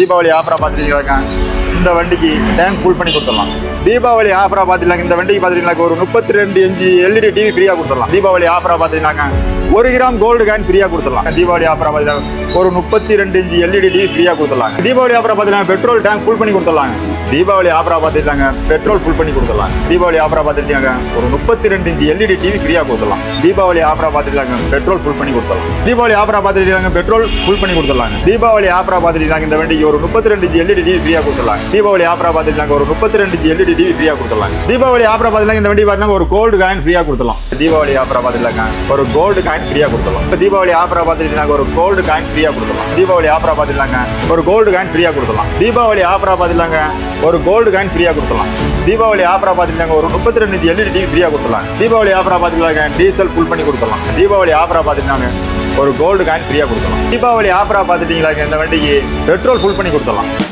தீபாவளி ஆஃபரா பார்த்துட்டீங்களாக்கா இந்த வண்டிக்கு tank full பண்ணி கொடுத்துடலாம். தீபாவளி ஆஃபராக பார்த்துக்கலாம் இந்த வண்டிக்கு பார்த்துட்டீங்களாக்கா ஒரு முப்பத்தி ரெண்டு இன்ச்சு எல்இடி டிவி ஃப்ரீயாக கொடுத்துடலாம். தீபாவளி ஆஃபராக பார்த்துட்டீங்களாக்கா ஒரு கிராம் கோல்டு காயின் ஃப்ரீயாக கொடுத்துடலாம். தீபாவளி ஆஃபராக பார்த்தீங்கன்னா ஒரு முப்பத்தி ரெண்டு இன்ச்சு எல்இடி டிவி ஃப்ரீயாக கொடுத்துடலாம். தீபாவளி ஆஃபராக பார்த்தீங்கன்னா பெட்ரோல் டேங்க் ஃபுல் பண்ணி கொடுத்துடலாங்க தீபாவளி ஆஃபராக பார்த்துட்டாங்க பெட்ரோல் ஃபுல் பண்ணி கொடுத்துடலாம். தீபாவளி ஆஃபராக பார்த்துட்டாங்க ஒரு முப்பத்தி ரெண்டு இன்ச்சு எல்இடி டிவி ஃப்ரீயாக கொடுத்துடலாம். தீபாவளி ஆஃபராக பார்த்துட்டாங்க பெட்ரோல் ஃபுல் பண்ணி கொடுத்துடலாம். தீபாவளி ஆஃபராக பார்த்துட்டாங்க பெட்ரோல் ஃபுல் பண்ணி கொடுத்துடலாங்க தீபாவளி ஆஃபராக பார்த்துட்டாங்க இந்த வண்டிக்கு ஒரு முப்பத்தி ரெண்டு இன்ச்சு எல்இடி டிவி ஃப்ரீயாக கொடுத்துடலாம். தீபாவளி ஆஃபரா பார்த்துட்டாங்க ஒரு முப்பத்தி ரெண்டு எல்இடி டிவி ஃப்ரீயாக கொடுத்துடலாம் தீபாவளி ஆஃபரா பார்த்துட்டாங்க இந்த வண்டி பார்த்தீங்கன்னா ஒரு கோல்டு காயின் ஃப்ரீயாக கொடுத்துலாம் தீபாவளி ஆஃபரா பார்த்துட்டாங்க ஒரு கோல்டு காயின் ஃப்ரீயாக கொடுத்துடலாம் தீபாவளி ஆஃபரா பார்த்துட்டாங்க ஒரு கோல்டு காயின் ஃப்ரீயாக கொடுத்துலாம் தீபாவளி ஆஃபரா பார்த்துட்டாங்க ஒரு கோல்டு காயின் ஃப்ரீயாக கொடுத்துலாம் தீபாவளி ஆஃபரா பார்த்துட்டாங்க ஒரு கோல்டு காயின் ஃப்ரீயாக கொடுத்துலாம் தீபாவளி ஆஃபரா பார்த்துட்டாங்க ஒரு முப்பத்தி ரெண்டு எல்இடி டிவி ஃப்ரீயாக கொடுத்துலாம் தீபாவளி ஆஃபரா பார்த்துட்டாங்க டீசல் ஃபுல் பண்ணி கொடுத்துலாம் தீபாவளி ஆஃபரா பார்த்துட்டாங்க ஒரு கோல்டு காயின் ஃப்ரீயாக கொடுத்துலாம் தீபாவளி ஆஃபரா பார்த்துட்டீங்களாங்க இந்த வண்டிக்கு பெட்ரோல் ஃபுல் பண்ணி கொடுத்துலாம்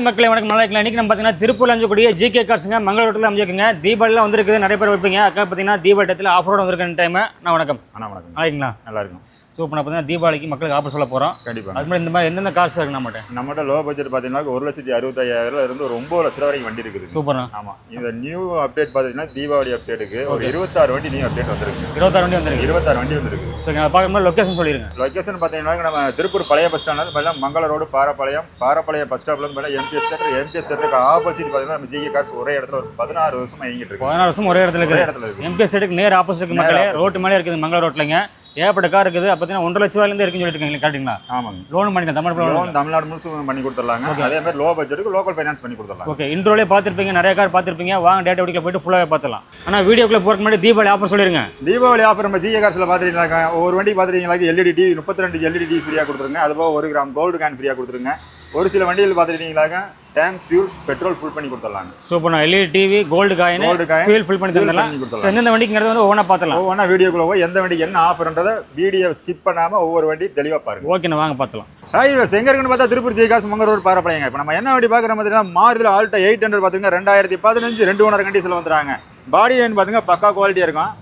ஹாய் மக்களே வணக்கம். நல்லா இன்றைக்கி நம்ம பார்த்தீங்கன்னா திருப்பூர்ல அமைஞ்சக்கூடிய ஜிகே கார்ஸுங்க மங்களூரத்தில் அமைஞ்சிருக்குங்க. தீபாவளிலாம் வந்திருக்குது நிறைய பேர் வைப்பீங்க அக்கா பார்த்தீங்கன்னா தீபாவளி டயத்தில் ஆஃப் ரோடு வந்திருக்க டைம் நான் வணக்கம். அண்ணா வணக்கம். நல்லா இருக்கீங்களா? நல்லா இருக்கும். ஸோ இப்போ நான் பார்த்தீங்கன்னா தீபாவளிக்கு மக்களுக்கு ஆஃபர் சொல்ல போகிறோம் கண்டிப்பாக அது மாதிரி இந்த மாதிரி எந்தெந்த கார்ஸ் இருக்கு நம்மகிட்ட நம்மகிட்ட லோ பட்ஜெட் பார்த்தீங்கன்னா ஒரு லட்சத்தி அறுபத்தாயிரம் இருந்து ஒரு லட்ச ரூபா வரைக்கும் வண்டி இருக்குது. சூப்பர்ண்ணா. ஆமா. இந்த நியூ அப்டேட் பார்த்தீங்கன்னா தீபாவளி அப்டேட்டுக்கு ஒரு இருபத்தாறு வண்டி நியூ அப்டேட் வந்திருக்கு. இருபத்தாறு வண்டி வந்திருக்கு. இருபத்தாறு வண்டி வந்திருக்கு. ஸோ நான் பார்க்கும்போது லொக்கேஷன் சொல்லிடுங்க லொக்கேஷன் பார்த்தீங்கன்னா நம்ம திருப்பூர் பழைய பஸ் ஸ்டாண்ட் வந்து மங்கள ரோடு பாரப்பாளையம். பாரப்பாளையம் பஸ் ஸ்டாப்ல இருந்து எம்பிஎஸ் தேட்டர் எம்பிஎஸ் தேட்டருக்கு ஆப்போசிட் பார்த்தீங்கன்னா நம்ம ஜிகே கார்ஸ் ஒரே இடத்துல ஒரு பதினாறு வருஷமா இயங்கிட்டு இருக்கு. பதினாறு வருஷம் ஒரே இடத்துல இருக்குது. எம்பிஎஸ் சைடுக்கு நேர் ஆப்போசிட் மக்களே. ரோட்டு மேலே இருக்குது மங்கள ரோட்லங்க ஏகப்பட்ட கார் இருக்குது. அப்போ பார்த்தீங்கன்னா ஒன்றரை லட்ச ரூபாயிலேருந்து இருக்குன்னு சொல்லிட்டு இருக்கீங்க. கரெக்டுங்களா ஆமாங்க. லோன் பண்ணிக்கலாம் தமிழ் லோன் தமிழ்நாடு முழுசும் பண்ணி கொடுத்துடலாங்க. அதே மாதிரி லோ பட்ஜெட்டுக்கு லோக்கல் ஃபைனான்ஸ் பண்ணி கொடுத்துடலாம் ஓகே இன்ட்ரோலே பார்த்துருப்பீங்க. நிறைய கார் பார்த்துருப்பீங்க. வாங்க டேட்டா வீடியோ போயிட்டு ஃபுல்லாக பார்த்துலாம் ஆனால் வீடியோக்குள்ளே போகிறதுக்கு முன்னாடி தீபாவளி ஆஃபர் சொல்லிருங்க. தீபாவளி ஆஃபர் நம்ம ஜிஏ கார்ஸில் பார்த்துட்டீங்களாக்கா ஒரு வண்டி பார்த்துட்டீங்களாக்கா எல்இடி டிவி முப்பத்தி ரெண்டு எல்இடி டிவி ஃப்ரீயாக கொடுத்துருங்க. அதுபோக ஒரு கிராம் கோல்டு கேன் ஃப்ரீயாக கொடுத்துருங்க. ஒரு சில வண்டிகள் பார்த்துட்டீங்களாக்கா டேங்க் ஃபியூல் பெட்ரோல் ஃபுல் பண்ணி கொடுத்துடலாம் சூப்பர் நான் LED TV gold coin gold coin fuel fill பண்ணி தந்துடலாம். எந்தெந்த வண்டிங்கிறது வந்து ஒவ்வொன்றா பார்த்துலாம் ஒவ்வொன்றா வீடியோக்குள்ள போய் எந்த வண்டிக்கு என்ன ஆஃபர்ன்றதை வீடியோ ஸ்கிப் பண்ணாமல் ஒவ்வொரு வண்டி தெளிவாக பாருங்க. ஓகேண்ணா வாங்க பார்த்துலாம் ஹாய் விவர்ஸ் எங்க இருக்குன்னு பார்த்தா திருப்பூர் ஜெய்காஸ் மங்கர் ரோடு பாரப்பளையங்க இப்போ நம்ம என்ன வண்டி பார்க்குறோம் பார்த்தீங்கன்னா மாருதியில் ஆல்ட்டோ எயிட் ஹண்ட்ரட் பார்த்துங்க ரெண்டாயிரத்தி பதினஞ்சு ரெண்டு ஓனர் கண்டிஷனில் வந்துறாங்க பாடி லைன் பார்த்துங்க பக்கா குவாலிட்டியாக இருக்கும்.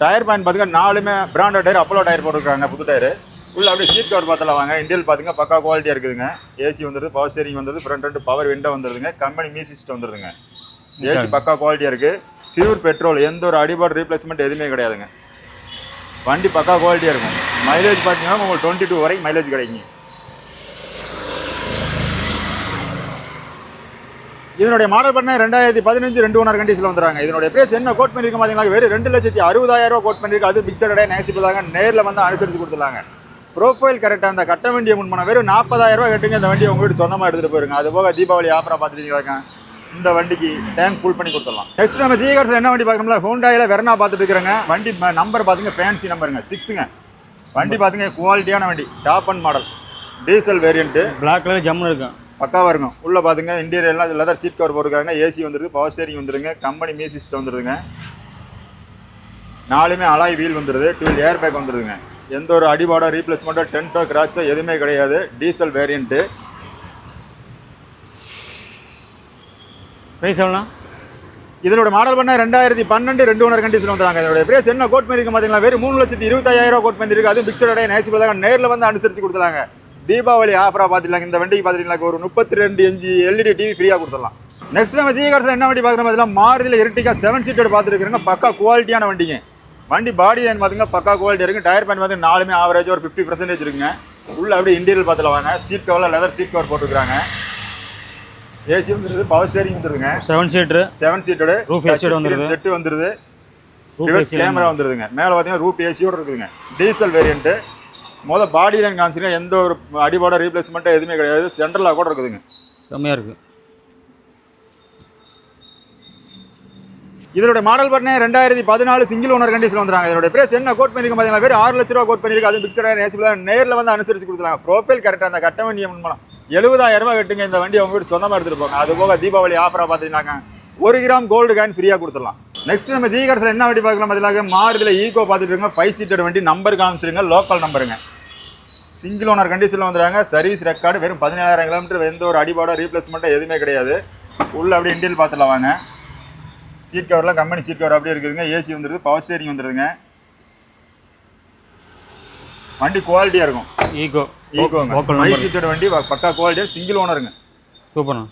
டயர் பாயிண்ட் பார்த்துங்க நாலுமே பிராண்டட் டயர் அப்போலோ டயர் போட்டுருக்காங்க புது டயர் உள்ள அப்படியே சீட் கவர் பார்த்தலாம் வாங்க. இண்டியல் பார்த்துங்க பக்கா குவாலிட்டியாக இருக்குதுங்க. ஏசி வந்துருது பவர் ஸ்டேரிங் வந்துருது ஃப்ரண்ட் ரெண்டு பவர் விண்டோ வந்துருதுங்க. கம்பெனி மீ சிஸ்டம் வந்துருதுங்க. ஏசி பக்கா குவாலிட்டியாக இருக்குது பியூர் பெட்ரோல் எந்த ஒரு அடிபாடு ரீப்ளேஸ்மெண்ட் எதுவுமே கிடையாதுங்க. வண்டி பக்கா குவாலிட்டியாக இருக்கும். மைலேஜ் பார்த்தீங்கன்னா உங்களுக்கு டுவெண்ட்டி டூ வரைக்கும் மைலேஜ் கிடைக்குங்க. இதனுடைய மாடல் பண்ண ரெண்டாயிரத்தி பதினஞ்சு ரெண்டு ஓனர் கண்டிஷனில் வந்துறாங்க இதனுடைய பிரைஸ் என்ன கோட் பண்ணிருக்க பார்த்தீங்கன்னா வெறும் ரெண்டு லட்சத்தி அறுபதாயிரம் ரூபா கோட் பண்ணிருக்கு அது பிக்சடே நேசிப்பதாக நேரில் வந்து அனுசரித்து கொடுத்துருங்க ப்ரோஃபைல் கரெக்டாக அந்த கட்ட வண்டியை முன் பண்ண வெறும் நாற்பதாயிரம் ரூபா கட்டுங்க. இந்த வண்டியை உங்க வீட்டு சொந்தமாக எடுத்துகிட்டு போயிருங்க. அது போக தீபாவளி ஆஃபராக பார்த்துட்டீங்களாங்க இந்த வண்டிக்கு டேங்க் ஃபுல் பண்ணி கொடுத்துடலாம். நெக்ஸ்ட் நம்ம ஜிகார்ஸில் என்ன வண்டி பார்க்குறோம்ல? ஹோண்டாயில் வெர்னா பார்த்துட்டு இருக்கிறாங்க. வண்டி நம்பர் பார்த்துங்க. ஃபேன்சி நம்பருங்க சிக்ஸுங்க வண்டி பார்த்துங்க. குவாலிட்டியான வண்டி. Top and model diesel variant black colour ஜம்முன்னு இருக்கும் பக்காவாக இருக்கும். உள்ளே பார்த்துங்க. இன்டீரியர் எல்லாம் லெதர் சீட் கவர் போட்டுருக்காங்க. ஏசி வந்துருது. பவர் ஸ்டேரிங் வந்துருங்க. கம்பெனி மீ சிஸ்டம் வந்துருதுங்க. நாலுமே அலாய் வீல் வந்துருது. டுவெல் ஏர் பேக் வந்துருதுங்க. எந்த ஒரு அடிபாடோ ரீப்ளேஸ்மெண்ட்டோ டென்ட்டோ கிராச்சோ எதுவுமே கிடையாது. டீசல் வேரியண்ட்டு ப்ரைஸ் எவ்வளோ இதனோட மாடல் பண்ண ரெண்டாயிரத்தி பன்னெண்டு ரெண்டு ஓனர் கண்டிஷன் வந்துறாங்க இதோட பிரைஸ் என்ன கோட் பண்ணிருக்கு பார்த்தீங்களா? வெறும் மூணு லட்சத்தி இருபத்தாயிரம் கோட் பண்ணிருக்கு அது பிக்சடோட நேசி பார்த்தாங்க நேரில் வந்து அனுசரித்து கொடுத்துருங்க தீபாவளி ஆஃபராக பார்த்துட்டாங்க இந்த வண்டிக்கு பார்த்துட்டீங்களா ஒரு முப்பத்தி ரெண்டு இன்ச்சு எல்இடி டிவி ஃப்ரீயாக கொடுத்துடலாம். நெக்ஸ்ட் நம்ம ஜிகார்ஸில் என்ன வண்டி பார்க்குறோம் பார்த்தீங்கன்னா மாருதியில் இருட்டிக்கா செவன் சீட்டர் பார்த்துருக்குறங்க. பக்கா குவாலிட்டியான வண்டிங்க. வண்டி பாடி லைன் பார்த்துங்க பக்கா குவாலிட்டி இருக்குது டயர் பேன் பார்த்து நாலுமே ஆவரேஜ் ஒரு ஃபிஃப்டி பர்சன்டேஜ் இருக்குங்க. உள்ள அப்படியே இன்டீரியல் பார்த்துல வாங்க. சீட் கவரில் லெதர் சீட் கவர் போட்டுருக்காங்க ஏசி வந்துருது பவர் ஸ்டேரிங் வந்துருதுங்க. செவன் சீட்ரு செவன் சீட்டோட Roof AC வந்துருது. செட்டு வந்துருது. ரிவர்ஸ் கேமரா வந்துருதுங்க. மேலே பார்த்தீங்கன்னா ரூப் ஏசியோட இருக்குதுங்க. டீசல் வேரியண்ட்டு முத பாடி லைன் காமிச்சிங்கன்னா எந்த ஒரு அடிபாட ரீப்ளேஸ்மெண்ட்டும் எதுவுமே கிடையாது. சென்ட்ரலாக கூட இருக்குதுங்க. செம்மையாக இருக்குது இதோட மாடல் பண்ண ரெண்டாயிரத்தி பதினாலு சிங்கிள் ஓனர் கண்டிஷன் வந்துறாங்க இதோட பிரைஸ் என்ன கோட் பண்ணிருக்கு பார்த்தீங்கன்னா வெறும் ஆறு லட்ச ரூபா கோட் பண்ணிருக்கு அது பிக்சர் நேசிபிள் நேரில் வந்து அனுசரிச்சு கொடுத்துருக்காங்க. ப்ரோஃபைல் கரெக்டாக அந்த கட்ட வண்டியை முன்பணம். எழுபதாயிரம் ரூபாய் கட்டுங்க இந்த வண்டி அவங்க வீட்டு சொந்தமாக எடுத்துட்டு போங்க. அது போக தீபாவளி ஆஃபராக பார்த்தீங்கன்னாங்க ஒரு கிராம் கோல்டு காயின் ஃப்ரீயாக கொடுத்துடலாம். நெக்ஸ்ட் நம்ம ஜி கார்ஸில் என்ன வண்டி பார்க்கலாம் பதிலாக மாறுதில் ஈகோ பார்த்துட்டு இருங்க ஃபைவ் சீட்டர் வண்டி நம்பர் காமிச்சிருங்க லோக்கல் நம்பருங்க சிங்கிள் ஓனர் கண்டிஷனில் வந்துடுறாங்க சர்வீஸ் ரெக்கார்டு வெறும் பதினேழாயிரம் கிலோமீட்டர் எந்த ஒரு அடிபாடோ ரீப்ளேஸ்மெண்ட்டோ எதுவுமே கிடையாது. உள்ள அப்படியே இண்டியல் பார்த்துடலாம் வாங்க. சீட் கவர்லாம் கம்பெனி சீட் கவர் அப்படியே இருக்குதுங்க. ஏசி வந்துடுது பவர் ஸ்டேரிங் வந்துடுதுங்க வண்டி குவாலிட்டியாக இருக்கும். ஈகோ ஈகோங்க ஃபைவ் சீட்டர் வண்டி பக்கா குவாலிட்டியாக சிங்கிள் ஓனருங்க சூப்பர்ண்ணா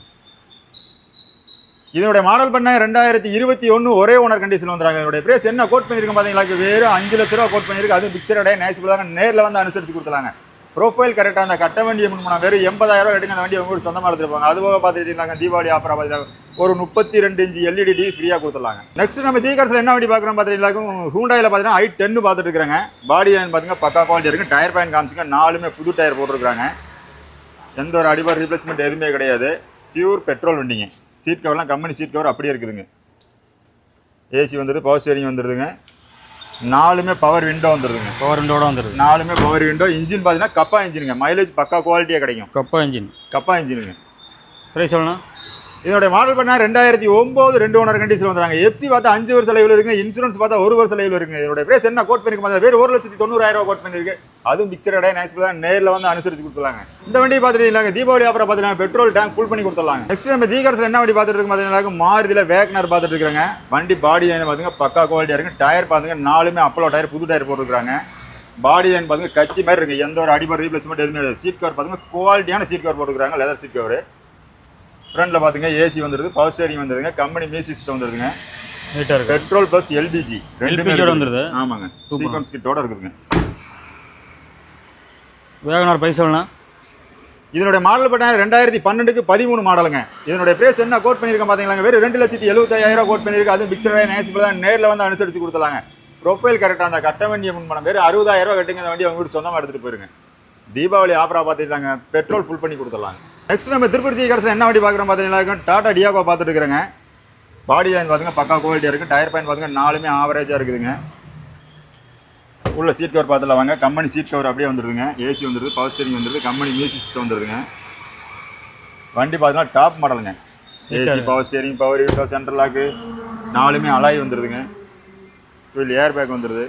இதனுடைய மாடல் பண்ண ரெண்டாயிரத்தி இருபத்தி ஒன்று ஒரே ஓனர் கண்டிஷன் வந்துறாங்க. இதனுடைய பிரைஸ் என்ன கோட் பண்ணியிருக்கோம் பார்த்தீங்களா வெறும் அஞ்சு லட்ச ரூபா கோட் பண்ணியிருக்கு. அதுவும் பிக்சரடே நேசிபிள் தாங்க நேரில் வந்து அனுசரித்து கொடுத்துலாங்க ப்ரொஃபைல் கரெக்டாக அந்த கட்ட வண்டியை முன் வெறும் எண்பதாயிரம் ரூபா எடுங்க அந்த வண்டி உங்களுக்கு சொந்தமாக எடுத்துருப்பாங்க அது போக பார்த்துக்கிட்டீங்க தீபாவளி ஆஃபராக பார்த்துட்டாங்க ஒரு முப்பத்தி ரெண்டு இன்ச்சு எல்இடி டிவி ஃப்ரீயாக கொடுத்துருலாங்க நெக்ஸ்ட் நம்ம சீக்கர்ஸில் என்ன வண்டி பார்க்குறோம் பார்த்தீங்கன்னா ஹூண்டாயில் பார்த்தீங்கன்னா ஐ டென்னு பார்த்துட்டு இருக்கிறாங்க. பாடி லைன் பார்த்தீங்கன்னா பக்கா குவாலிட்டி இருக்குது டயர் பாயிண்ட் காமிச்சிங்க நாலுமே புது டயர் போட்டிருக்காங்க எந்த ஒரு அடிபார் ரீப்ளேஸ்மெண்ட் எதுவுமே கிடையாது. பியூர் பெட்ரோல் வண்டிங்க. சீட் கவர்லாம் கம்பெனி சீட் கவர் அப்படியே இருக்குதுங்க. ஏசி வந்துடுது பவர் ஸ்டேரிங் வந்துடுதுங்க நாலுமே பவர் விண்டோ வந்துடுதுங்க பவர் ரெண்டோட வந்துடுது நாலுமே பவர் விண்டோ இன்ஜின் பார்த்தீங்கன்னா கப்பா இன்ஜினுங்க மைலேஜ் பக்கா குவாலிட்டியாக கிடைக்கும். கப்பா இன்ஜின் கப்பா இன்ஜினுங்க ப்ரைஸ் எவ்வளோண்ணா? இதோட மாடல் பண்ண ரெண்டாயிரத்தி ஒம்பது ரெண்டு ஓனர் கண்டிஷன் வந்துறாங்க. எஃப்சி பார்த்தா அஞ்சு வருஷம் லைவில் இருக்குங்க. இன்சூரன்ஸ் பார்த்தா ஒரு வருஷம் லைவில் இருக்குங்க. இதோட பிரைஸ் என்ன கோட் பண்ணிருக்க வேறு ஒரு லட்சத்தி தொண்ணூறாயிரம் ரூபா கோட் பண்ணிருக்கு. அதுவும் பிக்சரடே நைஸ் தான் நேரில் வந்து அனுசரிச்சு கொடுத்துலாங்க இந்த வண்டி பார்த்துட்டீங்களா தீபாவளி அப்புறம் பார்த்தீங்கன்னா பெட்ரோல் டேங்க் ஃபுல் பண்ணி கொடுத்துடலாங்க. நெக்ஸ்ட் நம்ம ஜி கார்ஸ் என்ன வண்டி பார்த்துட்டு பார்த்தீங்கன்னா மாறுதியில் வேக்னர் பார்த்துட்டு இருக்கிறாங்க. வண்டி பாடி லைன் பார்த்துங்க பக்கா குவாலிட்டியாக இருக்கு டயர் பார்த்துங்க நாலுமே அப்பளோ டயர் புது டயர் போட்டுருக்காங்க பாடி லைன் பார்த்துங்க கத்தி மாதிரி இருக்குது எந்த ஒரு அடிபர் ரீப்ளேஸ்மெண்ட் எதுவுமே இல்லை. சீட் கவர் பார்த்துங்க குவாலிட்டியான சீட் கவர் போட்டுருக்காங்க லெதர் சீட் கவர் ஃப்ரண்ட்ல பாத்துங்க ஏசி வந்துருது பவர் ஸ்டேரிங் வந்துருதுங்க கம்பெனி மியூசிக் சிஸ்டம் நீட்டாக இருக்கு. பெட்ரோல் பிளஸ் எல்பிஜி ரெண்டுமே. வந்துருது? ஆமாங்க. சீக்வன்ஸ் கிட்டோட இருக்குதுங்க. வேகனார் எவ்வளோண்ணா? இதனுடைய மாடல் பட்ட ரெண்டாயிரத்தி பன்னெண்டுக்கு பதிமூணு மாடலுங்க இதனுடைய பிரைஸ் என்ன கோட் பண்ணியிருக்கேன் பாத்தீங்களா வெறும் ரெண்டு லட்சத்தி எழுபத்தாயிரம் கோட் பண்ணியிருக்கு. அதுவும் பிக்சர் நேசிபிள் தான் நேரில் வந்து அனுசரிச்சு கொடுத்துலாங்க ப்ரொஃபைல் கரெக்டாக அந்த கட்ட வேண்டிய முன்பணம். வெறும் அறுபதாயிரம் ரூபாய் கட்டுங்க அந்த வண்டி அவங்க வீட்டு சொந்தமாக எடுத்துட்டு போயிருங்க. தீபாவளி ஆஃபரா பார்த்துட்டாங்க. பெட்ரோல் ஃபுல் பண்ணி கொடுத்துடலாங்க. நெக்ஸ்ட் நம்ம திருப்பதி கடைசியில் என்ன வண்டி பார்க்குறோம் பார்த்தீங்கன்னா டாடா டியாகோ பார்த்துட்டு இருக்கிறேங்க. பாடி லைன் பார்த்துங்க பக்கா குவாலிட்டியாக இருக்குது டயர் பாயிண்ட் பார்த்துங்க நாலுமே ஆவரேஜாக இருக்குதுங்க. உள்ள சீட் கவர் பார்த்துல வாங்க. கம்பெனி சீட் கவர் அப்படியே வந்துருதுங்க. ஏசி வந்துருது பவர் ஸ்டேரிங் வந்துருது கம்பெனி மியூசிக் சிஸ்டம் வந்துருதுங்க. வண்டி பார்த்தீங்கன்னா டாப் மாடலுங்க AC power steering power window central lock நாலுமே அலாய் வந்துருதுங்க. ஃபுல் ஏர் பேக் வந்துருது.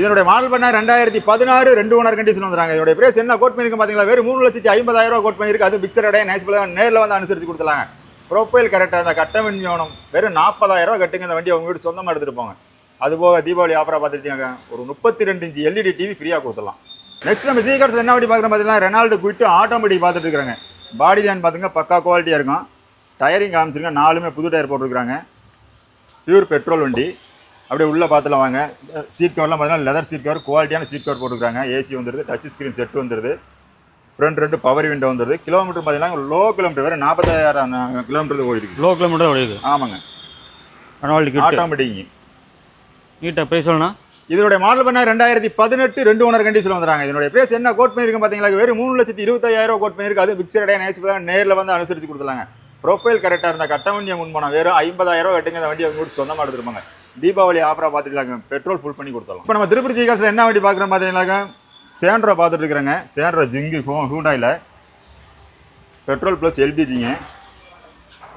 இதனுடைய மாடல் பண்ண ரெண்டாயிரத்தி பதினாறு ரெண்டு ஓனர் கண்டிஷன் வந்துறாங்க. இதனுடைய பிரைஸ் என்ன? கோட் பண்ணிருக்கு பார்த்தீங்களா வெறும் மூணு லட்சத்தி ஐம்பதாயிரம் ரூபா கோட் பண்ணிருக்கு அது பிக்சர் அடைய நைஸ் நேரில் வந்து அனுசரித்து கொடுத்துலாங்க ப்ரொஃபைல் கரெக்டாக அந்த கட்ட வண்டி வேணும் வெறும் நாற்பதாயிரம் ரூபா கட்டுங்க. இந்த வண்டி அவங்க வீட்டு சொந்தமாக எடுத்துகிட்டு போங்க. அது போக தீபாவளி ஆஃபராக பார்த்துட்டீங்க ஒரு முப்பத்தி ரெண்டு இன்ச்சு எல்இடி டிவி ஃப்ரீயாக கொடுத்துடலாம். நெக்ஸ்ட் நம்ம சீக்கர்ஸ் என்ன வண்டி பார்க்குறோம் பார்த்தீங்கன்னா ரெனால்டு குயிட்டு ஆட்டோமேட்டிக் பார்த்துட்டு இருக்கிறாங்க பாடி லைன் பார்த்துங்க பக்கா குவாலிட்டியாக இருக்கும். டயரிங் காமிச்சிருங்க. நாலுமே புது டயர் போட்டிருக்காங்க பியூர் பெட்ரோல் வண்டி. அப்படியே உள்ளே பார்த்துல வாங்க. சீட் கவர்லாம் பார்த்தீங்கன்னா லெதர் சீட் கவர் குவாலிட்டியான சீட் கவர் போட்டுருக்காங்க ஏசி வந்துருது டச் ஸ்க்ரீன் செட் வந்துருது. ஃப்ரண்ட் ரெண்டு பவர் விண்டோ வந்துருது. கிலோமீட்டர் பார்த்தீங்கன்னா லோ கிலோமீட்டர் வேறு நாற்பத்தாயிரம் கிலோமீட்டர் ஓடிருக்கு. லோ கிலோமீட்டர் ஓடிது ஆமாங்க. ரெனால்டு கிட்ட ஆட்டோமேட்டிக் நீட்டாக ப்ரைஸ் எவ்வளோண்ணா இதனுடைய மாடல் பண்ண ரெண்டாயிரத்தி பதினெட்டு ரெண்டு ஓனர் கண்டிஷன் வந்துறாங்க இதனுடைய பிரைஸ் என்ன கோட் பண்ணிருக்கு பார்த்தீங்களா வெறும் மூணு லட்சத்தி இருபத்தாயிரம் கோட் பண்ணிருக்கு அது பிக்சர் அடைய நேசி தான் நேரில் வந்து அனுசரிச்சு கொடுத்துலாங்க ப்ரொஃபைல் கரெக்டாக இருந்தால் கட்ட வண்டியை முன் போனால் வெறும் ஐம்பதாயிரம் கட்டுங்க. அந்த வண்டி அவங்க வீட்டு சொந்தமாக எடுத்துருப்பாங்க தீபாவளி ஆஃபராக பார்த்துக்கலாங்க. பெட்ரோல் ஃபுல் பண்ணி கொடுத்துடலாம். இப்போ நம்ம திருப்பதி ஜிகாஸில் என்ன வண்டி பார்க்குறோம் பார்த்தீங்கன்னாக்கா சேண்ட்ரோ பார்த்துட்டு இருக்கிறேங்க சேண்ட்ரோ ஜிங்கு ஹூண்டாயில் பெட்ரோல் ப்ளஸ் எல்பிஜிங்க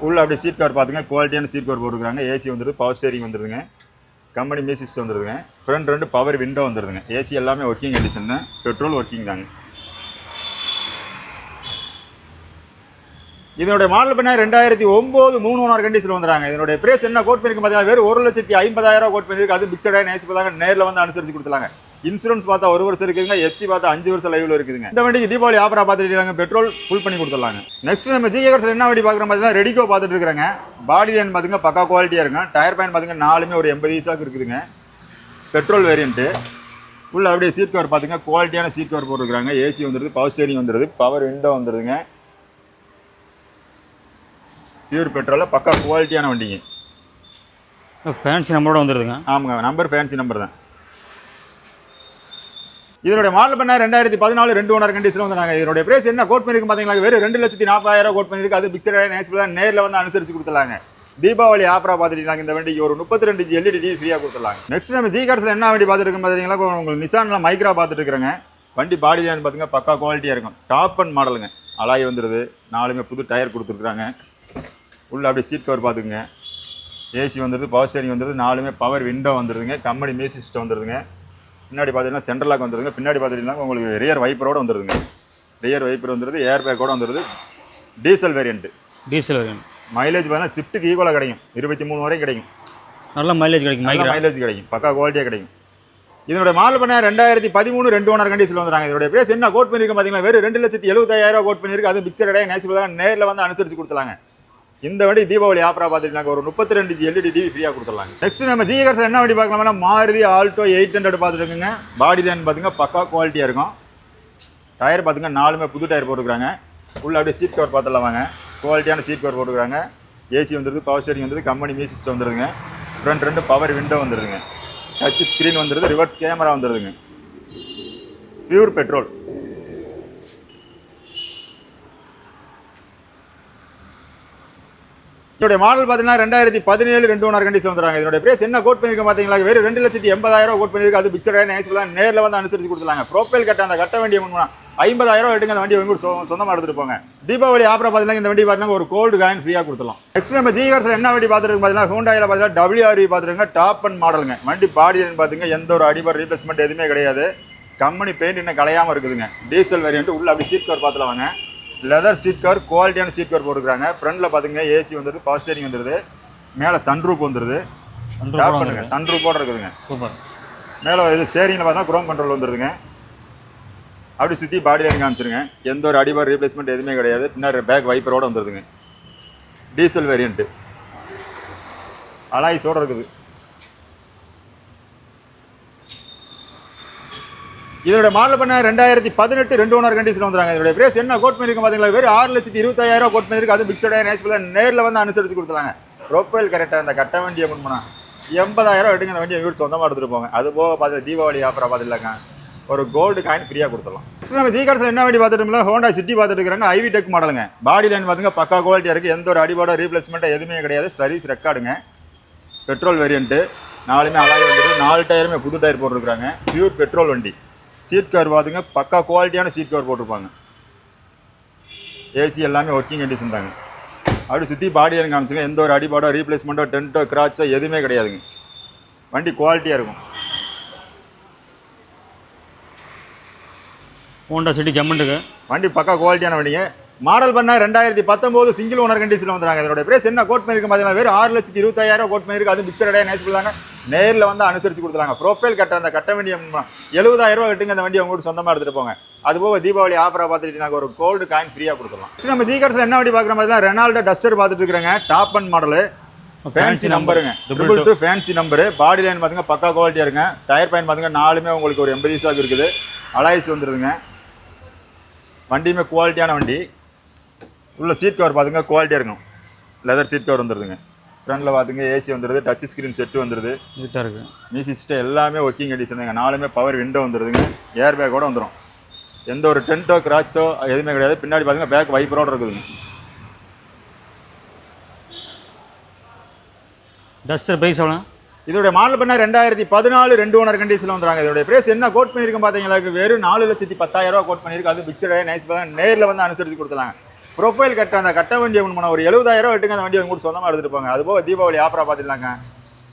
உள்ள அப்படியே சீட் கவர் பார்த்துங்க. குவாலிட்டியான சீட் கவர் போட்டுருக்காங்க ஏசி வந்துடுது பவர் ஸ்டேரிங் வந்துடுதுங்க கம்பெனி மியூசிஸ்ட் வந்துடுதுங்க ஃப்ரண்ட் ரெண்டு பவர் விண்டோ வந்துடுதுங்க ஏசி எல்லாமே ஒர்க்கிங் கண்டிஷன் தான் பெட்ரோல் ஒர்க்கிங் தாங்க. இதனுடைய மாடல் பண்ண ரெண்டாயிரத்தி ஒம்பது மூணு ஒன்றார் கண்டிஷன் வந்துறாங்க இதனுடைய பிரைஸ் என்ன கோட் பண்ணிருக்கு பார்த்தீங்கன்னா ஒரு லட்சத்தி ஐம்பதாயிரம் கோட் பண்ணிருக்கு. அது பிக்சடாக நேசி பார்த்தாங்க நேரில் வந்து அனுசரிச்சு கொடுத்துலாங்க இன்சூரன்ஸ் பார்த்தா ஒரு வருஷம் இருக்குதுங்க எஃப்சி பார்த்தா அஞ்சு வருஷம் லைவ்ல இருக்குதுங்க. இந்த வண்டிக்கு தீபாவளி ஆஃபரா பார்த்துட்டு பெட்ரோல் ஃபுல் பண்ணி கொடுத்துடலாங்க. நெக்ஸ்ட் நம்ம ஜிஎகர்ஸ் என்ன வண்டி பார்க்குறோம் பார்த்தீங்கன்னா ரெடிகோ பார்த்துட்டு இருக்கிறாங்க. பாடி லைன் பார்த்துங்க பக்கா குவாலிட்டியாக இருக்கும் டயர் பேன் பார்த்துங்க நாலுமே ஒரு எண்பது ஈஸாக்கு இருக்குதுங்க. பெட்ரோல் வேரியண்ட்டு உள்ள அப்படியே சீட் கவர் பார்த்துங்க குவாலிட்டியான சீட் கவர் போட்டுருக்காங்க ஏசி வந்துருது பவர் ஸ்டேரிங் வந்துருது பவர் விண்டோ வந்துருதுங்க. பியூர் பெட்ரோலில் பக்கா குவாலிட்டியான வண்டிங்க. ஃபேன்சி நம்மளோட வந்துடுதுங்க ஆமாங்க நம்பர் ஃபேன்சி நம்பர் தான். இதனுடைய மாடல் பண்ண ரெண்டாயிரத்தி பதினாலு ரெண்டு ஓனர் கண்டிஷன் வந்து நாங்கள் இதனுடைய பிரைஸ் என்ன கோட் பண்ணிருக்கு பார்த்தீங்களா வெறும் ரெண்டு லட்சத்தி நாற்பதாயிரம் கோட் பண்ணிருக்கு. அது பிக்சர் நேச்சுரல் தான் நேரில் வந்து அனுசரிச்சு கொடுத்துலாங்க தீபாவளி ஆஃபரா பார்த்துட்டீங்க இந்த வண்டிக்கு ஒரு முப்பத்தி ரெண்டு ஜி எல்இடி டிவி ஃப்ரீயாக கொடுத்துலாங்க நெக்ஸ்ட் நம்ம ஜி கார்ஸில் என்ன வண்டி பார்த்துருக்கோம் பார்த்தீங்களா உங்களுக்கு நிசானில் மைக்ரா பார்த்துட்டு இருக்கிறேங்க வண்டி பாடி லைன் பார்த்துங்க பக்கா குவாலிட்டியாக இருக்கும். டாப் அண்ட் மாடலுங்க அலாய் வந்துடுது நாலுமே புது டயர் கொடுத்துருக்குறாங்க. உள்ள அப்படியே சீட் கவர் பார்த்துக்குங்க. ஏசி வந்துடுது பவர் ஸ்டேரிங் வந்துடுது நாலுமே பவர் விண்டோ வந்துடுதுங்க கம்பெனி மியூசிக் சிஸ்டம் வந்துடுதுங்க பின்னாடி பார்த்தீங்கன்னா சென்ட்ரல் லாக் வந்துடுதுங்க பின்னாடி பார்த்துட்டீங்கன்னா உங்களுக்கு ரியர் வைப்பரோட வந்துடுதுங்க ரியர் வைப்பர் வந்துடுது ஏர் பேக்கோட வந்துடுது diesel variant diesel variant mileage பார்த்தீங்கன்னா ஸ்விஃப்ட்டுக்கு ஈக்குவலாக கிடைக்கும். இருபத்தி மூணு வரைக்கும் கிடைக்கும். நல்ல மைலேஜ் கிடைக்கும் மைலேஜ் கிடைக்கும். பக்கா குவாலிட்டியாக கிடைக்கும். இதனுடைய மாடல் பண்ண ரெண்டாயிரத்தி பதிமூணு ரெண்டு ஓனர் கண்டிஷனில் வந்துறாங்க இதோட பிரைஸ் என்ன? கோட் பண்ணியிருக்கோம் பார்த்தீங்கன்னா வெறும் ரெண்டு லட்சத்தி எழுபத்தாயிரம் கோட் பண்ணியிருக்கு. அது பிக்சர் இடையே நேசில் தான் நேரில் வந்து அனுசரிச்சு கொடுத்துலாங்க இந்த வண்டி தீபாவளி ஆஃபராக பார்த்துட்டு ஒரு முப்பத்தி ரெண்டு ஜி எல்இடி டிவி ஃப்ரீயாக கொடுத்துருலாங்க நெக்ஸ்ட் நம்ம ஜிஎக்ஸ் என்ன வண்டி பார்க்கலாம்னா மாருதி ஆல்டோ எயிட் ஹண்ட்ரட் பார்த்துருக்குங்க பாடி லைன் பார்த்துங்க பக்கா குவாலிட்டியாக இருக்கும். டயர் பார்த்துங்க நாலுமே புது டயர் போட்டுருக்காங்க உள்ள அப்படியே சீட் கவர் பார்த்துடலாம் வாங்க. குவாலிட்டியான சீட் கவர் போட்டுருக்காங்க ஏசி வந்துருது பவர் ஸ்டேரிங் வந்துருது கம்பெனி மியூசிக் சிஸ்டம் வந்துருதுங்க. ஃப்ரண்ட் ரெண்டு பவர் விண்டோ வந்துருதுங்க. டச் ஸ்க்ரீன் வந்துருது ரிவர்ஸ் கேமரா வந்துருதுங்க. பியூர் பெட்ரோல் இதோட மாடல் பார்த்தீங்கன்னா ரெண்டாயிரத்தி பதினேழு ரெண்டு ஒன்றரை கண்டிஷன் வந்துறாங்க இதோட பிரைஸ் என்ன கோட் பண்ணிருக்க பார்த்தீங்களா? வெறும் ரெண்டு லட்சத்தி எண்பதாயிரம் கோட் பண்ணிருக்கு அது பிக்சடாக நைஸ் தான் நேரில் வந்து அனுசரிச்சு கொடுத்துலாங்க ப்ரோஃபைல் கட்ட அந்த கட்ட வேண்டிய முன்னா ஐம்பதாயிரம் எடுங்க அந்த வண்டி வாங்கி சொந்தமாக சொ- எடுத்துட்டு போங்க. தீபாவளி ஆப்பரை பார்த்தீங்கன்னா இந்த வண்டி பார்த்தீங்கன்னா ஒரு கோல்டு காயின் ஃப்ரீயாக கொடுத்துலாம் நெக்ஸ்ட் நம்ம ஜிஹர்ஸில் என்ன வண்டி பார்த்துருக்கு பார்த்தீங்கன்னா? ஹோண்டாயில் பார்த்தீங்கன்னா டபிள்யூஆர்வி பார்த்துருங்க டாப் அண்ட் மாடலுங்க வண்டி பாடி பார்த்தீங்க. எந்த ஒரு அடிபர் ரீப்ளேஸ்மெண்ட் எதுவுமே கிடையாது. கம்பெனி பெயிண்ட் இன்னும் கலையாமல் இருக்குதுங்க. டீசல் வேரியன்ட் உள்ள அப்படி சீட் கவர் பார்த்துல வாங்க. லெதர் சீட் கவர் குவாலிட்டியான சீட் கவர் போட்டுருக்காங்க ஃப்ரண்ட்டில் பார்த்தீங்க ஏசி வந்துருது பவர் ஸ்டேரிங் வந்துருது. மேலே சன்ரூப் வந்துருது. டாப் பண்ணுங்க. சன்ரூப்போட இருக்குதுங்க. சூப்பர். மேலே இது ஸ்டேரிங்கில் பார்த்தா குரோம் கண்ட்ரோல் வந்துருதுங்க. அப்படி சுற்றி பாடி லைன் காமிச்சிருங்க. எந்த ஒரு அடிபார் ரீப்ளேஸ்மெண்ட் எதுவுமே கிடையாது. பின்னாடி பேக் வைப்பரோட வந்துருதுங்க. டீசல் வேரியண்ட்டு அலாய்ஸோட இருக்குது. இதோட மாடல் பண்ண ரெண்டாயிரத்தி பதினெட்டு ரெண்டு ஓனர் கண்டிஷன் வந்துறாங்க இதோட பிரேஸ் என்ன? கோட் பண்ணிருக்க பார்த்தீங்களா வெறும் ஆறு லட்சத்தி இருபத்தாயிரம் கோட் பண்ணிருக்கு அது பிக்சடாக நேச்சுரலாக நேரில் வந்து அனுசரித்து கொடுத்துறாங்க ப்ரொஃபைல் கரெக்டாக அந்த கட்ட வண்டியை முன்மனா எண்பதாயிரம் எடுங்க அந்த வண்டியை வீடு சொந்தமாக எடுத்துகிட்டு போங்க. அது போக பார்த்து தீபாவளி ஆஃபராக பார்த்துலாங்க ஒரு கோல்டு காயின் ஃப்ரீயாக கொடுத்துடலாம். நெக்ஸ்ட் நம்ம ஜி கார்ஸில் என்ன வண்டி பார்த்துட்டோம்ல ஹோண்டா சிட்டி பார்த்துட்டு இருக்கிறாங்க ஐவி டெக் மாடலுங்க பாடி லைன் பார்த்துங்க பக்கா குவாலிட்டியாக இருக்குது எந்த ஒரு அடிபாட ரீப்ளேஸ்மெண்ட்டாக எதுவுமே கிடையாது. சர்வீஸ் ரெக்கார்டுங்க பெட்ரோல் வேரியண்ட்டு நாலுமே அலாய் வந்துட்டு நாலு டயருமே புது டயர் போட்டிருக்காங்க பியூர் பெட்ரோல் வண்டி. சீட் கவர் பார்த்துங்க பக்கா குவாலிட்டியான சீட் கவர் போட்டிருப்பாங்க. ஏசி எல்லாமே ஒர்க்கிங் கண்டிஷன் தாங்க. அப்படி சுற்றி பாடி எனக்கு காமிச்சுங்க. எந்த ஒரு அடிபாடோ ரீப்ளேஸ்மெண்ட்டோ டென்ட்டோ கிராச்சோ எதுவுமே கிடையாதுங்க. வண்டி குவாலிட்டியாக இருக்கும். ஹோண்டா சிட்டி ஜம்மண்டுக்கு வண்டி பக்கா குவாலிட்டியான வண்டிங்க. மாடல் பண்ண ரெண்டாயிரத்தி பத்தொம்போது சிங்கிள் ஓனர் கண்டிஷனில் வந்துறாங்க இதோட பிரைஸ் என்ன? கோட் பண்ணிருக்கு பார்த்தீங்கன்னா வெறும் ஆறு லட்சத்தி இருபத்தாயிரம் கோட் பண்ணிருக்கு. அது பிக்சர் இடையே நேச்சு பண்ணாங்க நேரில் வந்து அனுசரிச்சு கொடுத்துறாங்க ப்ரொஃபைல் கட்ட அந்த கட்ட வண்டியை எழுபதாயிரம் ரூபா கட்டுங்க. அந்த வண்டியை உங்களுக்கு சொந்தமாக எடுத்துகிட்டு போங்க. அது போக தீபாவளி ஆஃபராக பார்த்துட்டு ஒரு கோல்டு காயின் ஃப்ரீயாக கொடுத்துடலாம். Next நம்ம ஜிகார்ஸில் என்ன வண்டி பார்க்குற மாதிரி ரெனால்டோ டஸ்டர் பார்த்துட்டு இருக்கிறேங்க. Top end model fancy நம்பருங்க triple two fancy number body line பார்த்துங்க பக்கா குவாலிட்டியாக இருக்குங்க. டயர் பயன் பார்த்துங்க நாலுமே உங்களுக்கு ஒரு எண்பது யூஸாக இருக்குது. அலாய்ஸ் வந்துருதுங்க. வண்டியுமே குவாலிட்டியான வண்டி. உள்ள சீட் கவர் பார்த்துங்க குவாலிட்டியாக இருக்கும். லெதர் சீட் கவர் வந்துருதுங்க. ஃப்ரண்டில் பார்த்துங்க ஏசி வந்துடுது டச் ஸ்க்ரீன் செட்டு வந்துடுது நீட்டாக இருக்குது மியூசிக் சிஸ்டம் எல்லாமே ஒர்க்கிங் கண்டிஷன் தாங்க. நாலுமே பவர் விண்டோ வந்துடுதுங்க ஏர் பேக்கோட வந்துடும் எந்த ஒரு டென்ட்டோ கிராச்சோ எதுவுமே கிடையாது. பின்னாடி பார்த்துங்க பேக் வைப்பரோட இருக்குதுங்க. டஸ்டர் பிரைஸ் எவ்வளோ? இதோட மாடல் பண்ண ரெண்டாயிரத்தி பதினாலு ரெண்டு ஓனர் கண்டிஷனில் வந்துறாங்க இதோட பிரைஸ் என்ன கோட் பண்ணியிருக்கோம் பார்த்தீங்களா வெறும் நாலு லட்சத்தி பத்தாயிரம் ரூபா கோட் பண்ணியிருக்கு. அது பிக்சடாக நைஸ் நேரில் வந்து அனுசரித்து கொடுத்துலாங்க ப்ரொஃபைல் கட்ட அந்த கட்ட வண்டியை முன்ன ஒரு எழுபதாயிரம் எட்டுங்க அந்த வண்டியை கூட சொந்தமாக எடுத்துட்டு போங்க. அது போக தீபாவளி ஆஃபராக பார்த்துலாங்க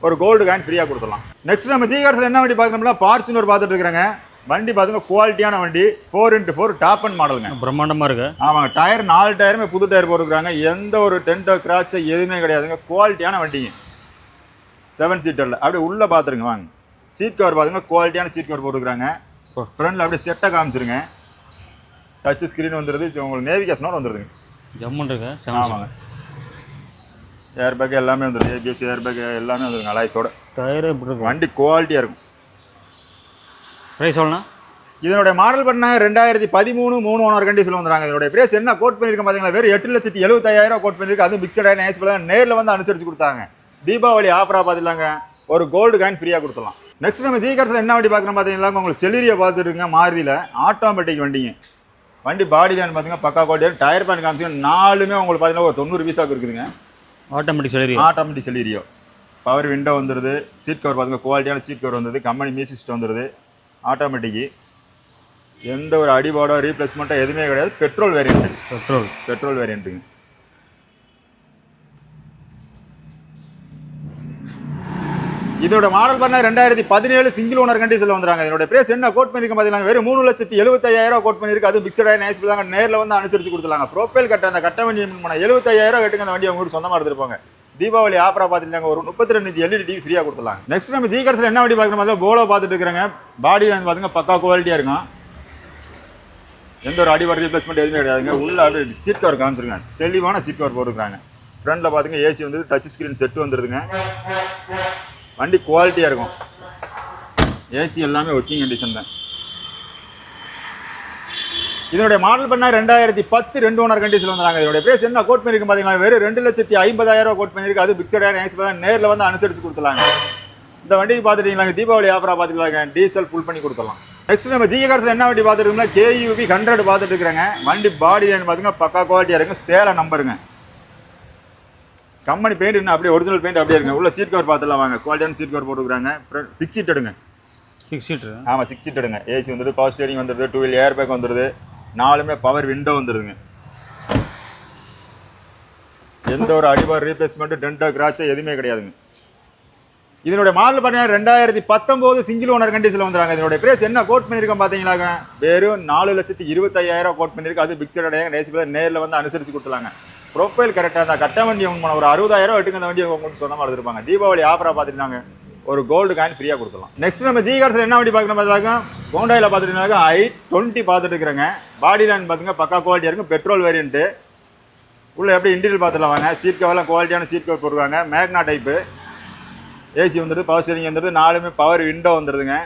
ஒரு கோல்டு காயின் ஃப்ரீயாக கொடுத்துடலாம். நெக்ஸ்ட் நம்ம ஜிகார்ஸில் என்ன வண்டி பார்க்கணும்னா ஃபார்ச்சுனர் பார்த்துட்டு இருக்கிறாங்க. வண்டி பார்த்துங்க குவாலிட்டியான வண்டி four into four top end மாடலுங்க பிரம்மாண்டமாக இருக்கு. ஆமாங்க டயர் நாலு டயருமே புது டயர் போட்டுருக்காங்க எந்த ஒரு டென்ட்டோ கிராச்சோ எதுவுமே கிடையாதுங்க. குவாலிட்டியான வண்டிங்க. செவன் சீட்டரில் அப்படியே உள்ளே பார்த்துருங்க வாங்க. சீட் கவர் பார்த்துங்க குவாலிட்டியான சீட் கவர் போட்டுருக்காங்க ஓ. ஃப்ரண்டில் அப்படியே செட்டை காமிச்சிருங்க. டச் ஸ்க்ரீன் வந்துடுது உங்களுக்கு நேவிகேஷனோட வந்துடுதுங்க ஜம்மன் இருக்கு? ஆமாங்க. ஏர் பேக் எல்லாமே வந்துடுது ஏபிஎஸ் ஏர் பேக் எல்லாமே வந்துருங்க அலாய்ஸோட டயர் எப்படி இருக்கு வண்டி குவாலிட்டியாக இருக்கும். ப்ரைஸ் எவ்வளோண்ணா? இதனுடைய மாடல் பண்ண ரெண்டாயிரத்தி பதிமூணு மூணு ஓனர் கண்டிஷனில் வந்துறாங்க இதனுடைய பிரைஸ் என்ன கோட் பண்ணியிருக்கேன் பார்த்தீங்களா வெறும் எட்டு லட்சத்தி எழுபத்தாயிரம் கோட் பண்ணியிருக்கு. அது மிக்சடாக நேஸ் பண்ண நேரில் வந்து அனுசரித்து கொடுத்தாங்க. தீபாவளி ஆஃபராக பார்த்துலாங்க ஒரு கோல்டு காயின் ஃப்ரீயாக கொடுத்துலாம் நெக்ஸ்ட் நம்ம ஜி கார்ஸில் என்ன வண்டி பார்க்குறோம் பார்த்தீங்களா உங்களுக்கு செலிரியை பார்த்துருங்க மாருதியில். ஆட்டோமேட்டிக் வண்டிங்க. வண்டி பாடி லைன் பார்த்தீங்கன்னா பக்கா குவாலிட்டியாக டயர் பேன் காமிச்சிங்க நாலுமே உங்களுக்கு பார்த்தீங்கன்னா ஒரு தொண்ணூறு பீஸாக இருக்குதுங்க. Automatic salary automatic Celerio power window வந்துடுது சீட் கவர் பார்த்துங்க குவாலிட்டியான சீட் கவர் வந்துடுது கம்பெனி மியூசிக் சிஸ்டம் வந்துடுது ஆட்டோமேட்டிக்கு எந்த ஒரு அடிபாடோ ரீப்ளேஸ்மெண்ட்டோ எதுவுமே கிடையாது. பெட்ரோல் வேரியண்ட் பெட்ரோல் பெட்ரோல் வேரியண்ட்டுங்க இதோட மாடல் பண்ண ரெண்டாயிரத்தி பதினேழு சிங்கிள் ஓனர் கண்டிஷனில் வந்துறாங்க இதோட பிரைஸ் என்ன கோட் பண்ணிருக்க பார்த்தீங்கன்னா வெறும் மூணு லட்சத்தி எழுபத்தாயிரம் கோட் பண்ணிருக்கு அது பிக்சடாக நைஸ் தாங்க நேரில் வந்து அனுசரிச்சு கொடுத்துலாங்க ப்ரோஃபைல் கட்ட அந்த கட்ட வண்டி பண்ண எழுபத்தாயிரம் கட்டுங்க. அந்த வண்டி அவங்க சொந்தமாக எடுத்துருப்பாங்க தீபாவளி ஆஃபரா பார்த்துட்டாங்க. ஒரு முப்பத்தி ரெண்டு இன்ச்சு எல்இடி டிவி ஃப்ரீயாக கொடுத்துலாம் நெக்ஸ்ட் நம்ம ஜி கர்ஸில் என்ன வண்டி பார்க்குற மாதிரி போலோ பார்த்துட்டு இருக்கிறாங்க. பாடி வந்து பார்த்துங்க பக்கா குவாலிட்டியாக இருக்கும். எந்த ஒரு அடிவார் ரீப்ளேஸ்மெண்ட் எதுவுமே கிடையாதுங்க. உள்ள அப்படியே சீட் கவர் காமிச்சிருங்க தெளிவான சீட் கவர் போட்டுருக்காங்க ஃப்ரண்ட்டில் பார்த்துங்க ஏசி வந்து டச் ஸ்க்ரீன் செட்டு வந்துருதுங்க வண்டி குவாலிட்டியாக இருக்கும். ஏசி எல்லாமே ஒர்க்கிங் கண்டிஷன் தான். இதனுடைய மாடல் பண்ண ரெண்டாயிரத்தி பத்து ரெண்டு ஓனர் கண்டிஷன் வந்தாங்க இதோட பிரைஸ் என்ன கோட் பண்ணிருக்கு பார்த்தீங்கன்னா வெறும் ரெண்டு லட்சத்தி ஐம்பதாயிரம் ரூபா கோட் பண்ணிருக்கு. அது பிக்சடாயிரம் ஏசி தான் நேரில் வந்து அனுசரித்து கொடுத்துலாங்க இந்த வண்டிக்கு பார்த்துட்டீங்களா தீபாவளி ஆஃபராக பார்த்துக்கலாங்க. டீசல் ஃபுல் பண்ணி கொடுத்துடலாம் நெக்ஸ்ட் நம்ம ஜிஏ கார்ஸில் என்ன வண்டி பார்த்துருக்கோம்னா கேயூபி ஹண்ட்ரட் பார்த்துட்டு இருக்கிறாங்க. வண்டி பாடி லைன் பார்த்துங்க பக்கா குவாலிட்டியாக இருக்குங்க. சேலை நம்பருங்க கம்பெனி பெயிண்ட் இன்னும் அப்படியே ஒரிஜினல் பெயிண்ட் அப்படியே இருக்குங்க உள்ள சீட் கவர் பார்த்துலாம் வாங்க. குவாலிட்டியான சீட் கவர் போட்டுக்கிறாங்க சிக்ஸ் சீட் எடுங்க. சிக்ஸ் சீட்ரு ஆமாம் சிக்ஸ் சீட் எடுங்க. ஏசி வந்துடுது பவர் ஸ்டேரிங் வந்துடுது டூ வீல் ஏர் பேக் வந்துடுது. நாலுமே பவர் விண்டோ வந்துடுதுங்க. எந்த ஒரு அடிபார் ரீப்ளேஸ்மெண்ட் டென்டோ கிராச்சோ எதுவுமே கிடையாதுங்க. இதனுடைய மாடல் பார்த்தீங்கன்னா ரெண்டாயிரத்தி பத்தொம்போது சிங்கிள் ஓனர் கண்டிஷனில் வந்துறாங்க இதனுடைய பிரைஸ் என்ன கோட் பண்ணியிருக்கோம் பார்த்தீங்களாங்க வெறும் நாலு லட்சத்தி இருபத்தையாயிரம் கோட் பண்ணியிருக்கு. அது பிக்சட் அடையாங்க பேர் நேரில் வந்து அனுசரித்து கொடுத்துலாங்க ப்ரொஃபைல் கரெக்டாக இருந்தால் கட்ட வண்டி உங்களுக்கு ஒரு அறுபதாயிரம் எட்டுக்கு அந்த வண்டி உங்களுக்கு சொந்தமாக எடுத்துருப்பாங்க. தீபாவளி ஆஃபராக பார்த்துட்டு ஒரு கோல்டு காயின் ஃப்ரீயாக கொடுக்கலாம். நெக்ஸ்ட் நம்ம ஜிகார்ஸில் என்ன வண்டி பார்க்குற பார்த்தாக்கா ஹோண்டாயில் பார்த்துட்டீங்கன்னாக்கா ஐ டுவெண்ட்டி பார்த்துட்டு இருக்கிறேங்க. பாடி லைன் பார்த்துங்க பக்கா குவாலிட்டியாக இருக்கும் பெட்ரோல் வேரியன்ட்டு உள்ளே எப்படி இன்டீரியல் பார்த்துலாம் வாங்க. சீட் கவர்லாம் குவாலிட்டியான சீட் கவர் போடுவாங்க மேக்னா டைப்பு ஏசி வந்துடுது பவர் ஸ்டீரிங் வந்துடுது நாலுமே பவர் விண்டோ வந்துடுதுங்க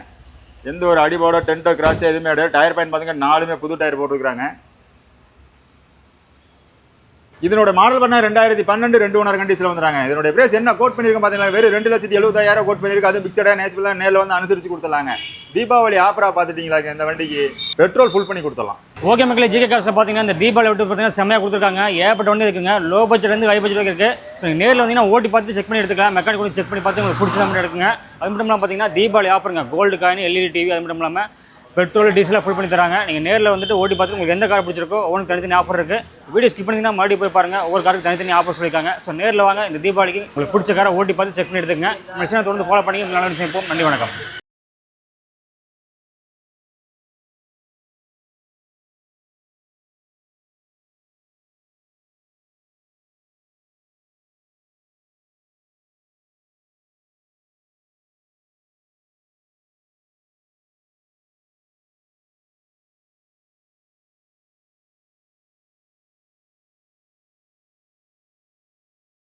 எந்த ஒரு அடிபோட டென்ட்டோ கிராச்சோ எதுவுமே கிடையாது. டயர் பாயிண்ட் பார்த்துங்க நாலுமே புது டயர் போட்டுருக்குறாங்க. இதனோட மாடல் பண்ண ரெண்டாயிரத்தி பன்னெண்டு ரெண்டு ஒன்றரை கண்டிஷனில் வந்துறாங்க இதனுடைய பிரைஸ் என்ன கோட் பண்ணியிருக்கோம் பார்த்தீங்கன்னா வெறும் ரெண்டு லட்சத்தி எழுபதாயிரம் கோட் பண்ணியிருக்கு. அது பிக்சடாக நேச்சுரலாக நேரில் வந்து அனுசரித்து கொடுத்துலாங்க தீபாவளி ஆஃபராக பார்த்துட்டீங்களா? இந்த வண்டிக்கு பெட்ரோல் ஃபுல் பண்ணி கொடுத்துடலாம். ஓகே மக்களே ஜிகே கார்ஸில் பார்த்தீங்கன்னா இந்த தீபாவளி விட்டு பார்த்தீங்கன்னா செம்மையாக கொடுத்துருக்காங்க. ஏற்பட்ட வண்டி இருக்குங்க. லோ பட்ஜெட்லேருந்து ஹை பட்ஜெட் இருக்குது ஸோ நீங்கள் நேரில் வந்தீங்கன்னா ஓட்டி பார்த்து செக் பண்ணி எடுத்துக்கலாம். மெக்கானிக் கூட செக் பண்ணி பார்த்து உங்களுக்கு பிடிச்ச மாதிரி எடுக்குங்க. அது மட்டும் இல்லாமல் பார்த்தீங்கன்னா தீபாவளி ஆஃபருங்க கோல்டு காயின் எல்இடி டிவி அது மட்டும் இல்லாமல் பெட்ரோல் டீசலாக ஃபுல் பண்ணி தராங்க. நீங்கள் நேரில் வந்துட்டு ஓட்டி பார்த்து உங்களுக்கு எந்த கார் பிடிச்சிருக்கோ ஒவ்வொன்று தனித்தனி ஆஃபர் இருக்குது வீடியோ ஸ்கிப் பண்ணிங்கன்னா மறுபடியும் போய் பாருங்கள் ஒவ்வொரு காருக்கு தனித்தனி ஆஃபர் சொல்லியிருக்காங்க. ஸோ நேரில் வாங்க. இந்த தீபாவளிக்கு உங்களுக்கு பிடிச்ச காரை ஓட்டி பார்த்து செக் பண்ணி எடுத்துக்கங்க. நம்ம சேனல் தொடர்ந்து ஃபாலோ பண்ணி நல்ல விஷயம். நன்றி வணக்கம்.